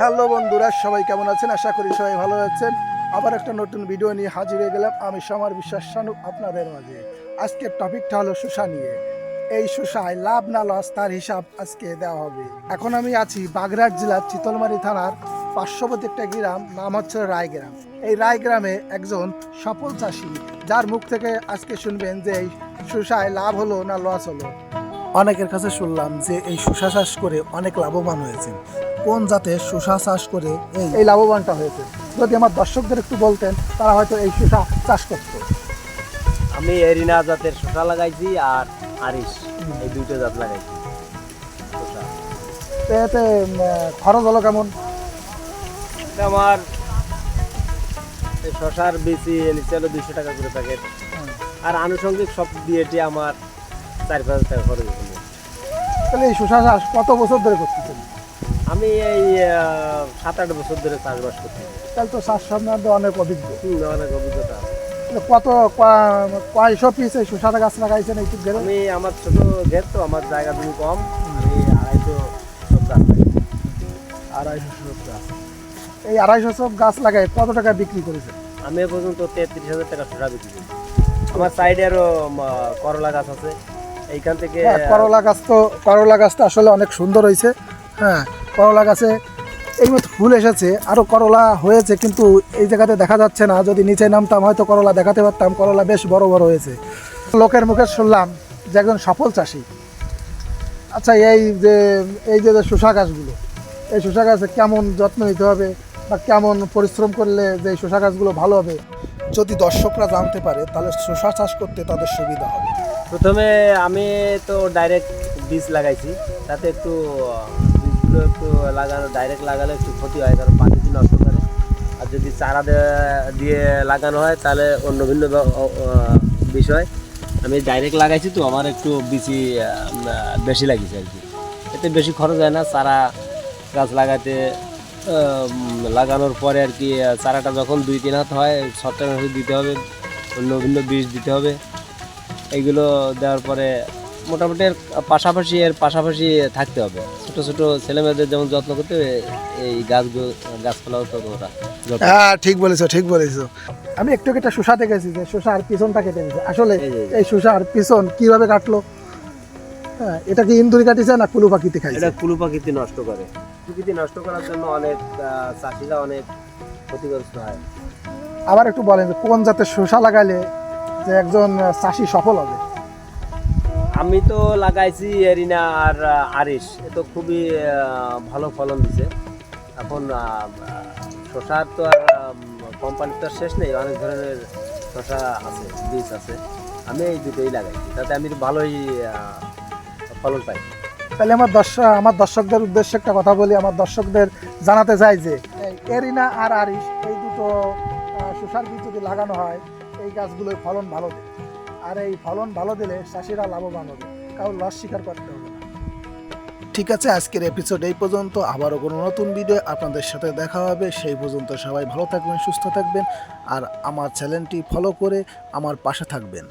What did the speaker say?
Hello বন্ধুরা, সবাই কেমন আছেন? আশা করি সবাই ভালো আছেন। আবার একটা নতুন ভিডিও নিয়ে হাজির হয়ে গেলাম আমি সমার বিশ্বাস শানু আপনাদের মাঝে। আজকের টপিকটা হলো শসা নিয়ে। এই শসায় লাভ না লস তার হিসাব আজকে দেওয়া হবে। এখন আমি আছি বাগড়াট জেলার চিতলমারি থানার পার্শ্ববর্তী একটা গ্রাম, নাম হচ্ছে রায়গ্রাম। এই রায়গ্রামে একজন সফল চাষি, যার মুখ থেকে আজকে শুনবেন যে এই শসায় লাভ হলো না লস হলো। অনেকের কাছে শুনলাম যে এই শসা চাষ করে অনেক লাভবান হয়েছেন। কোন জাতের শসা চাষ করে এই এই লাভবানটা হয়েছে। যদি আমার দর্শকদের একটু বলতেন তারা হয়তো এই শসা চাষ করতো। আমি এরিনা জাতের শসা লাগাইছি আর আরিশ এই দুইটা জাত লাগাইছি। এতে খরচ হলো কেমন? আমার এই শসার বেশি নিচে হলো দুইশো টাকা করে প্যাকেট। আর আনুষঙ্গিক সব দিয়ে টিয়ে আমার চার পাঁচ হাজার টাকা খরচ হলো। তাহলে এই শসা চাষ কত বছর ধরে করতেছেন? আমি এই সাত আট বছর ধরে চাষবাস করছি। তাহলে তো চাষ সম্বন্ধে অনেক অভিজ্ঞ। হুম, অনেক অভিজ্ঞতা আছে। কত কয়শো পিস এই শসা গাছ লাগাইছেন এই ঘেরে? আমি আমার ছোট ঘের তো আমার জায়গা তুমি কম আমি আড়াইশো সব গাছ। আড়াইশো গাছ। এই আড়াইশো সব গাছ লাগাই কত টাকা বিক্রি করেছে? আমি এ পর্যন্ত তেত্রিশ হাজার টাকা শসা বিক্রি করি আমার সাইডে আরও করলা গাছ আছে। এইখান থেকে হ্যাঁ, করলা গাছ তো করলা গাছটা আসলে অনেক সুন্দর হয়েছে হ্যাঁ করলা গাছে। এই মতো ফুল এসেছে আরও করলা হয়েছে, কিন্তু এই জায়গাতে দেখা যাচ্ছে না। যদি নিচে নামতাম, হয়তো করলা দেখাতে পারতাম। করলা বেশ বড় বড় হয়েছে। লোকের মুখে শুনলাম যে একজন সফল চাষি। আচ্ছা এই যে এই যে শসা গাছগুলো, এই শসা গাছে কেমন যত্ন নিতে হবে বা কেমন পরিশ্রম করলে যে শসা গাছগুলো ভালো হবে? যদি দর্শকরা জানতে পারে, তাহলে শসা চাষ করতে তাদের সুবিধা হবে। প্রথমে আমি তো ডাইরেক্ট বীজ লাগাইছি। তাতে একটু বীজগুলো একটু লাগানো ডাইরেক্ট লাগালে একটু ক্ষতি হয়, কারণ পানিটি নষ্ট করে আর যদি চারা দিয়ে লাগানো হয়, তাহলে অন্য ভিন্ন বিষয়। আমি ডাইরেক্ট লাগাইছি তো, আমার একটু বেশি বেশি লাগিয়েছে আর কি। এতে বেশি খরচ হয় না, চারা গাছ লাগাতে লাগানোর পরে আর কি, চারাটা যখন দুই, তিন হাত হয় ছত্রাক দিতে হবে, অন্য ভিন্ন বীজ দিতে হবে। এইগুলো দেওয়ার পরে মোটামুটি এর পাশাপাশি এর পাশাপাশি থাকতে হবে। ছোট ছোট ছেলেমেয়েদের যেমন যত্ন করতে হবে এই গাছগুলো গাছপালাও তো ওরা যত্ন হ্যাঁ ঠিক বলেছ ঠিক বলেছ। আমি একটু একটা শসা দেখেছি যে শসার পিছনটা কেটে দিয়েছে। আসলে এই যে- এই শসার পিছন কীভাবে কাটলো? হ্যাঁ এটা কি ইন্দুরি কাটিছে না কুলু পাখিতে খাইছে? এটা কুলু পাখিতে নষ্ট করে। প্রকৃতি নষ্ট করার জন্য অনেক আহ, চাষিরা অনেক ক্ষতিগ্রস্ত হয়। আবার একটু বলেন যে কোন জাতের শসা লাগালে যে একজন আহ, চাষি সফল হবে? আমি তো লাগাইছি এরিনা আর আরিশ। এ তো খুবই ভালো ফলন দিছে। এখন শশার তো আর কোম্পানির তো শেষ নেই। অনেক ধরনের শশা আছে, বীজ আছে। আমি এই দুটোই লাগাইছি। তাতে আমি ভালোই ফলন পাই। তাহলে আমার দর্শক, আমার দর্শকদের উদ্দেশ্যে একটা কথা বলি। আমার দর্শকদের জানাতে চাই যে এরিনা আর আরিশ, এই দুটো শসার বীজ যদি লাগানো হয়, এই গাছগুলোর ফলন ভালো দেয়। আর এই ফলন ভালো দিলে চাষিরা লাভবান হবে। কারণ লস স্বীকার করতে হবে ঠিক আছে, আজকের এপিসোড এই পর্যন্ত। আবারও কোনো নতুন ভিডিও আপনাদের সাথে দেখা হবে। সেই পর্যন্ত সবাই ভালো থাকবেন, সুস্থ থাকবেন। আর আমার চ্যানেলটি ফলো করে আমার পাশে থাকবেন।